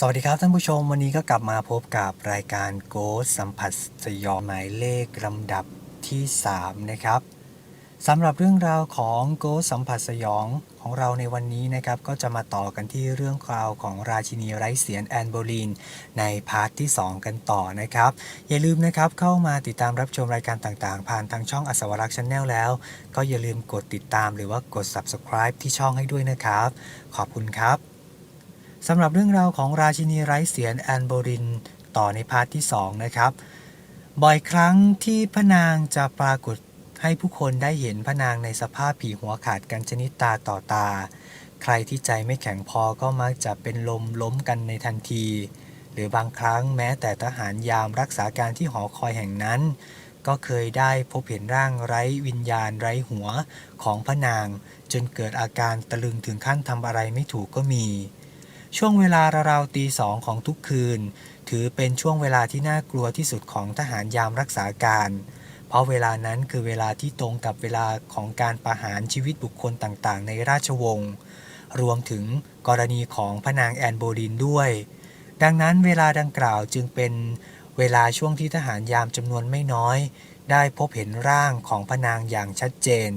สวัสดีครับท่านผู้ชมวันนี้ก็กลับมาพบกับรายการโกสสัมผัสสยองหมายเลขลำดับที่ 3 นะครับสำหรับเรื่องราวของโกสสัมผัสสยองของเราในวันนี้นะครับ ก็จะมาต่อกันที่เรื่องราวของราชินีไร้เสียงแอนโบลีน ในพาร์ทที่ 2 กันต่อนะครับ อย่าลืมนะครับเข้ามาติดตามรับชมรายการต่างๆ ผ่านทางช่องอสวรักษ์ชาแนลแล้ว ก็อย่าลืมกดติดตามหรือว่ากด subscribe ที่ช่องให้ด้วยนะครับ ขอบคุณครับ สำหรับเรื่องราวของราชินีไร้เสียงแอนโบรินต่อในพาร์ทที่ 2 นะครับ บ่อยครั้งที่พระนางจะปรากฏให้ผู้คนได้เห็นพระนางในสภาพผีหัวขาดกันชนิดตาต่อตา ใครที่ใจไม่แข็งพอก็มักจะเป็นลมล้มกันในทันที หรือบางครั้งแม้แต่ทหารยามรักษาการที่หอคอยแห่งนั้น ก็เคยได้พบเห็นร่างไร้วิญญาณไร้หัวของพระนาง จนเกิดอาการตะลึงถึงขั้นทำอะไรไม่ถูกก็มี ช่วงเวลาราวๆตีสองของทุกคืน ถือเป็นช่วงเวลาที่น่ากลัวที่สุดของทหารยามรักษาการ เพราะเวลานั้นคือเวลาที่ตรงกับเวลาของการประหารชีวิตบุคคลต่างๆ ในราชวงศ์รวมถึงกรณีของพระนางแอนโบลินด้วย ดังนั้นเวลาดังกล่าวจึงเป็นเวลาช่วงที่ทหารยามจำนวนไม่น้อย ได้พบเห็นร่างของพระนางอย่างชัดเจน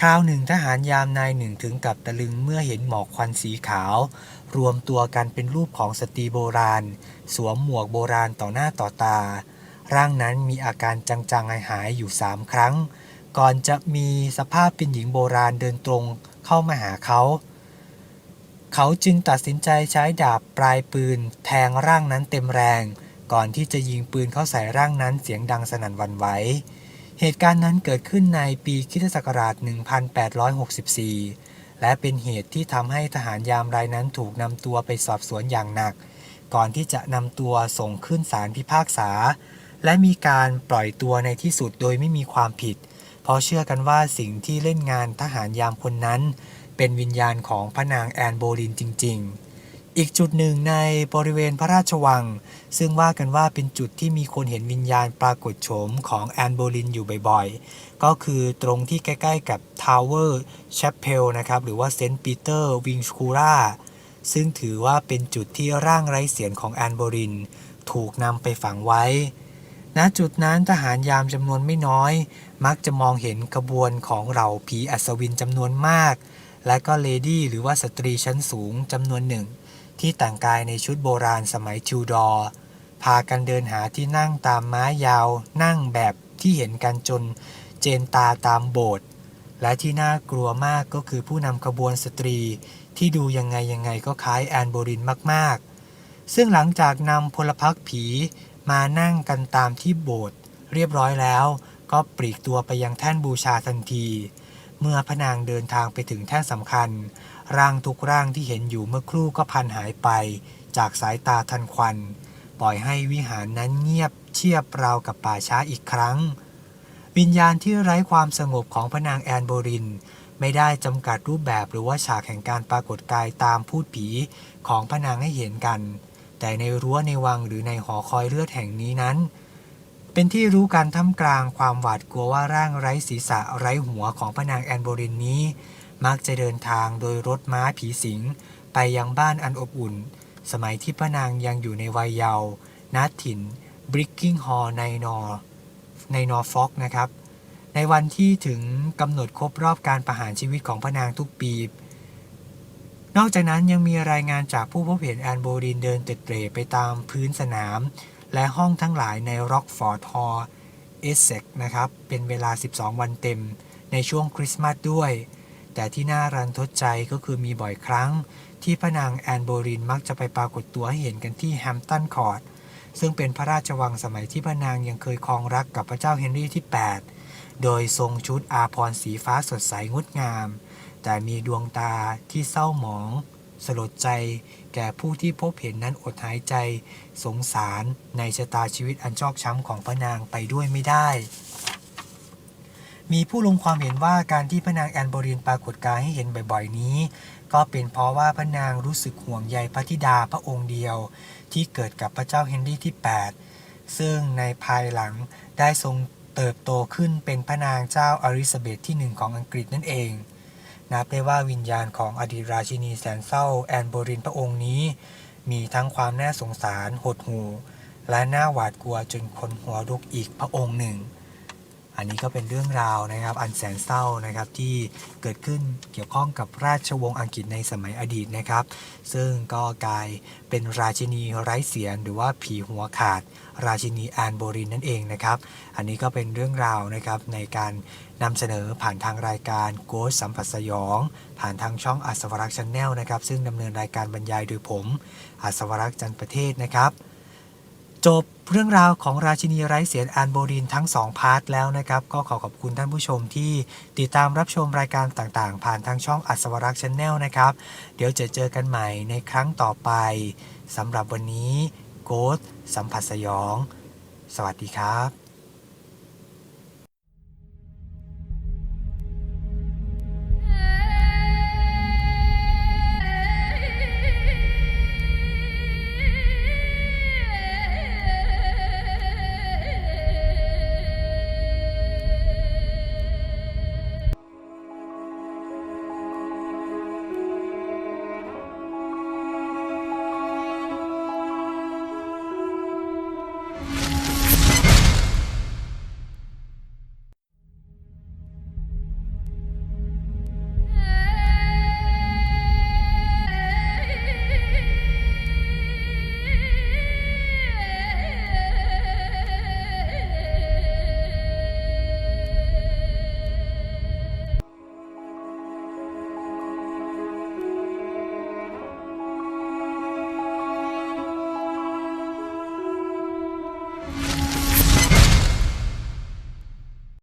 คราวหนึ่งทหารยามนายหนึ่งถึงกับตะลึงเมื่อเห็นหมอกควันสีขาว รวมตัวกันเป็นรูปของสตรีโบราณ สวมหมวกโบราณต่อหน้าต่อตา ร่างนั้นมีอาการจังๆหายๆอยู่สามครั้ง ก่อนจะมีสภาพเป็นหญิงโบราณเดินตรงเข้ามาหาเขา เขาจึงตัดสินใจใช้ดาบปลายปืน แทงร่างนั้นเต็มแรง ก่อนที่จะยิงปืนเข้าใส่ร่างนั้นเสียงดังสนั่นวันไหวเหตุการณ์นั้นเกิดขึ้นในปีคริสตศักราช 1864 และเป็นเหตุที่ทำให้ทหารยามรายนั้นถูกนำตัวไปสอบสวนอย่างหนัก ก่อนที่จะนำตัวส่งขึ้นศาลพิพากษา และมีการปล่อยตัวในที่สุดโดยไม่มีความผิด เพราะเชื่อกันว่าสิ่งที่เล่นงานทหารยามคนนั้น เป็นวิญญาณของพระนางแอนโบลินจริง ๆ อีกจุดหนึ่งในบริเวณพระราชวัง ซึ่งว่ากันว่าเป็นจุดที่มีคนเห็นวิญญาณปรากฏโฉมของแอนโบลินอยู่บ่อยๆ ก็คือตรงที่ใกล้ๆกับทาวเวอร์แชปเพลนะครับหรือว่าเซนต์ปีเตอร์วิงสคูราซึ่งถือว่าเป็นจุดที่ร่างไร้เสียงของแอนโบลิน ถูกนำไปฝังไว้ ณจุดนั้นทหารยามจำนวนไม่น้อย มักจะมองเห็นกระบวนของเหล่าผีอัศวินจำนวนมาก และก็เลดี้หรือว่าสตรีชั้นสูงจำนวนหนึ่ง ที่แต่งกายในชุดโบราณสมัยทิวดอร์พากันเดินหาที่นั่งตามม้ายาว นั่งแบบที่เห็นกันจนเจนตาตามโบสถ์และที่น่ากลัวมากก็คือผู้นำขบวนสตรีที่ดูยังไงยังไงก็คล้ายแอนโบรินมากๆ ซึ่งหลังจากนำพลพรรคผีมานั่งกันตามที่โบสถ์เรียบร้อยแล้ว ก็ปลีกตัวไปยังแท่นบูชาทันที เมื่อพระนางเดินทางไปถึงแท่นสำคัญ ร่างทุกร่างที่เห็นอยู่เมื่อครู่ก็พันหายไป จากสายตาทันควัน ปล่อยให้วิหารนั้นเงียบเชียบราวกับป่าช้าอีกครั้ง วิญญาณที่ไร้ความสงบของพระนางแอนโบริน ไม่ได้จำกัดรูปแบบหรือว่าฉากแห่งการปรากฏกายตามพูดผีของพระนางให้เห็นกัน แต่ในรั้วในวังหรือในหอคอยเลือดแห่งนี้นั้นเป็นที่รู้กันท่ามกลางความหวาดกลัวว่าร่างไร้ศีรษะไร้หัวของพระนางแอนโบรินนี้ มักจะเดินทางโดยรถม้าผีสิง ไปยังบ้านอันอบอุ่น สมัยที่พระนางยังอยู่ในวัยเยาว์ณถิ่นบริกกิ้งฮอลในนอร์ในนอร์ฟอกนะครับ ในวันที่ถึงกำหนดครบรอบการประหารชีวิตของพระนางทุกปี นอกจากนั้นยังมีรายงานจากผู้พบเห็นแอนโบรินเดินเตร็ดเตร่ไปตามพื้นสนาม และห้องทั้งหลายในร็อกฟอร์ดฮอลเอสเซ็กนะครับ เป็นเวลา 12 วันเต็ม ในช่วงคริสต์มาสด้วย แต่ที่น่ารันทดใจก็คือมีบ่อยครั้ง ที่พระนางแอนโบรินมักจะไปปรากฏตัวให้เห็นกันที่แฮมป์ตันคอร์ดซึ่งเป็นพระราชวังสมัยที่พระนางยังเคยครองรักกับพระเจ้าเฮนรี่ที่ 8 โดยทรงชุดอาภรสีฟ้าสดใสงดงาม แต่มีดวงตาที่เศร้าหมอง สลดใจ แก่ผู้ที่พบเห็นนั้นอดหายใจ สงสารในชะตาชีวิตอันชอกช้ำของพระนางไปด้วยไม่ได้ มีผู้ลงความเห็นว่าการที่พระนางแอนโบรินปรากฏกายให้เห็นบ่อยๆนี้ ก็เป็นเพราะว่าพระนางรู้สึกห่วงใยพระธิดาพระองค์เดียว ที่เกิดกับพระเจ้าเฮนรี่ที่ 8 ซึ่งในภายหลังได้ทรงเติบโตขึ้นเป็นพระนางเจ้าอลิซาเบธที่หนึ่งของอังกฤษนั่นเอง นับได้ว่าวิญญาณของอดีตราชินีแสนเศร้าแอนโบรินพระองค์นี้ มีทั้งความน่าสงสารหดหู่และน่าหวาดกลัวจนคนหัวลุกอีกพระองค์หนึ่ง อันนี้ก็เป็นเรื่องราวนะครับอันแสนเศร้านะครับที่เกิดขึ้นเกี่ยวข้องกับราชวงศ์อังกฤษในสมัยอดีตนะครับ ซึ่งก็กลายเป็นราชินีไร้เสียงหรือว่าผีหัวขาด ราชินีแอนโบรินนั่นเองนะครับ อันนี้ก็เป็นเรื่องราวนะครับในการนำเสนอผ่านทางรายการโกสสัมผัสสยอง ผ่านทางช่องอัศวรักษ์ชาแนลนะครับซึ่งดำเนินรายการบรรยายโดยผมอัศวรักษ์จันประเทศนะครับ จบเรื่องราวของราชินีไร้เสียงแอนโบรินทั้ง 2 พาร์ทแล้วนะครับ ก็ขอขอบคุณท่านผู้ชมที่ติดตามรับชมรายการต่างๆ ผ่านทางช่องอัศวรักษ์ชาแนลนะครับ เดี๋ยวจะเจอกันใหม่ในครั้งต่อไปสำหรับวันนี้โกดสัมผัสสยอง สวัสดีครับ